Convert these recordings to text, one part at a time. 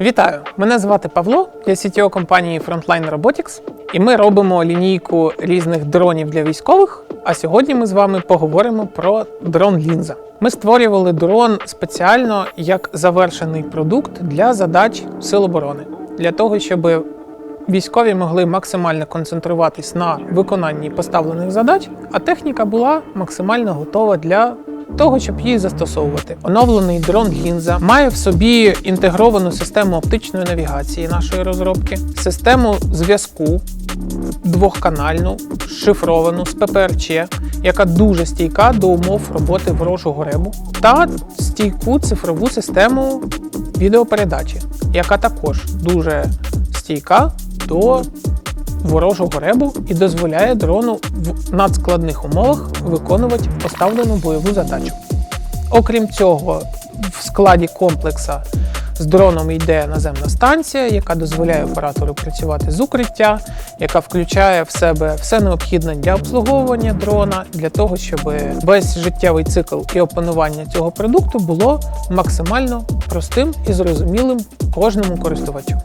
Вітаю! Мене звати Павло, я CTO компанії Frontline Robotics, і ми робимо лінійку різних дронів для військових. А сьогодні ми з вами поговоримо про дрон Лінза. Ми створювали дрон спеціально як завершений продукт для задач Сил оборони, для того, щоб військові могли максимально концентруватись на виконанні поставлених задач, а техніка була максимально готова для того, щоб її застосовувати. Оновлений дрон Лінза має в собі інтегровану систему оптичної навігації нашої розробки, систему зв'язку двохканальну, шифровану з ППРЧ, яка дуже стійка до умов роботи ворожого ребу, та стійку цифрову систему відеопередачі, яка також дуже стійка до ворожого ребу і дозволяє дрону в надскладних умовах виконувати поставлену бойову задачу. Окрім цього, в складі комплекса з дроном йде наземна станція, яка дозволяє оператору працювати з укриття, яка включає в себе все необхідне для обслуговування дрона, для того, щоб весь життєвий цикл і опанування цього продукту було максимально простим і зрозумілим кожному користувачу.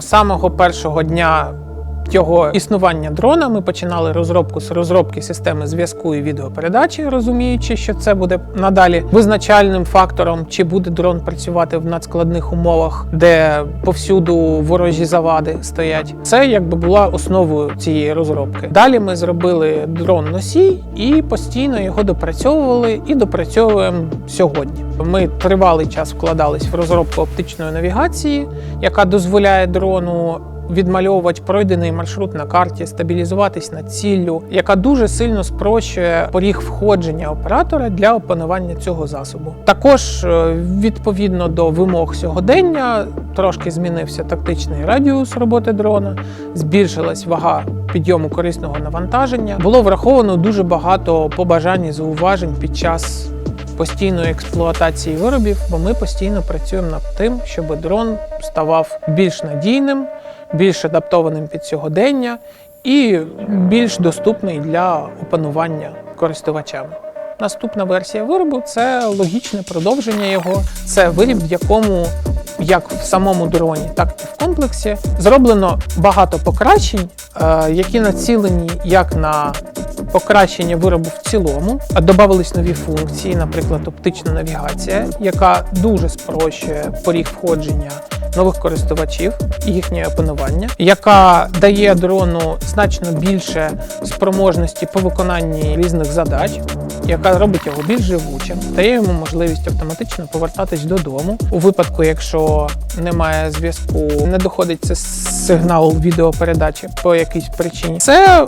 З самого першого дня його існування дрона ми починали розробку з розробки системи зв'язку і відеопередачі, розуміючи, що це буде надалі визначальним фактором, чи буде дрон працювати в надскладних умовах, де повсюду ворожі завади стоять. Це якби була основою цієї розробки. Далі ми зробили дрон носій і постійно його допрацьовували і допрацьовуємо сьогодні. Ми тривалий час вкладались в розробку оптичної навігації, яка дозволяє дрону відмальовувати пройдений маршрут на карті, стабілізуватись над ціллю, яка дуже сильно спрощує поріг входження оператора для опанування цього засобу. Також е, відповідно до вимог сьогодення трошки змінився тактичний радіус роботи дрона, збільшилась вага підйому корисного навантаження. Було враховано дуже багато побажань і зауважень під час. Постійної експлуатації виробів, бо ми постійно працюємо над тим, щоб дрон ставав більш надійним, більш адаптованим під сьогодення і більш доступний для опанування користувачами. Наступна версія виробу це логічне продовження його. Це виріб, в якому як в самому дроні, так і в комплексі зроблено багато покращень, е, які націлені як на покращення виробу в цілому. А Добавились нові функції, наприклад, оптична навігація, яка дуже спрощує поріг входження нових користувачів і їхнє опанування, яка дає дрону значно більше спроможності по виконанні різних задач, яка робить його більш живучим, дає йому можливість автоматично повертатись додому у випадку, якщо немає зв'язку, не доходить це сигнал відеопередачі по якійсь причині. Це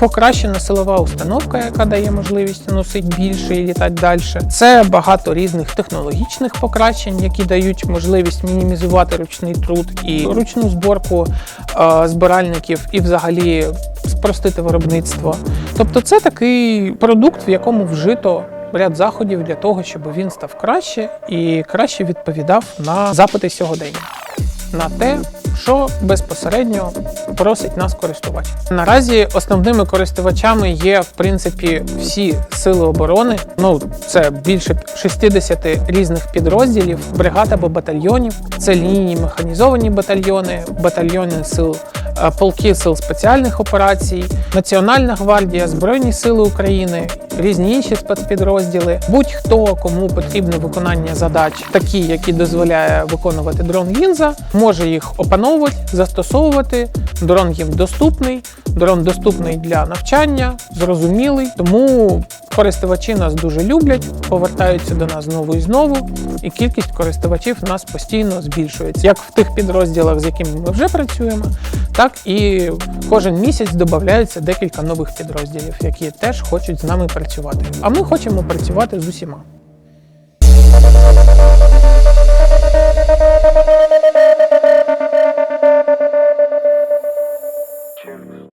покращена силова установка, яка дає можливість носити більше і літати далі. Це багато різних технологічних покращень, які дають можливість мінімізувати ручний труд і ручну зборку е, збиральників, і взагалі спростити виробництво. Тобто, це такий продукт, в якому вжито ряд заходів для того, щоб він став краще і краще відповідав на запити сьогодення, на те, що безпосередньо просить нас користувач. Наразі основними користувачами є в принципі всі сили оборони. Ну це більше 60 різних підрозділів, бригад або батальйонів. Це лінійні механізовані батальйони, батальйони сил. е, Полки сил спеціальних операцій, Національна гвардія, Збройні Сили України, різні інші спецпідрозділи. Будь-хто кому потрібне виконання задач, такі, які дозволяє виконувати дрон Гінза, може їх опановувати, застосовувати. Дрон їм доступний, дрон доступний для навчання, зрозумілий. Тому користувачі нас дуже люблять, повертаються до нас знову і знову, і кількість користувачів нас постійно збільшується, як в тих підрозділах, з якими ми вже працюємо, так і кожен місяць додається декілька нових підрозділів, які теж хочуть з нами працювати. А ми хочемо працювати з усіма.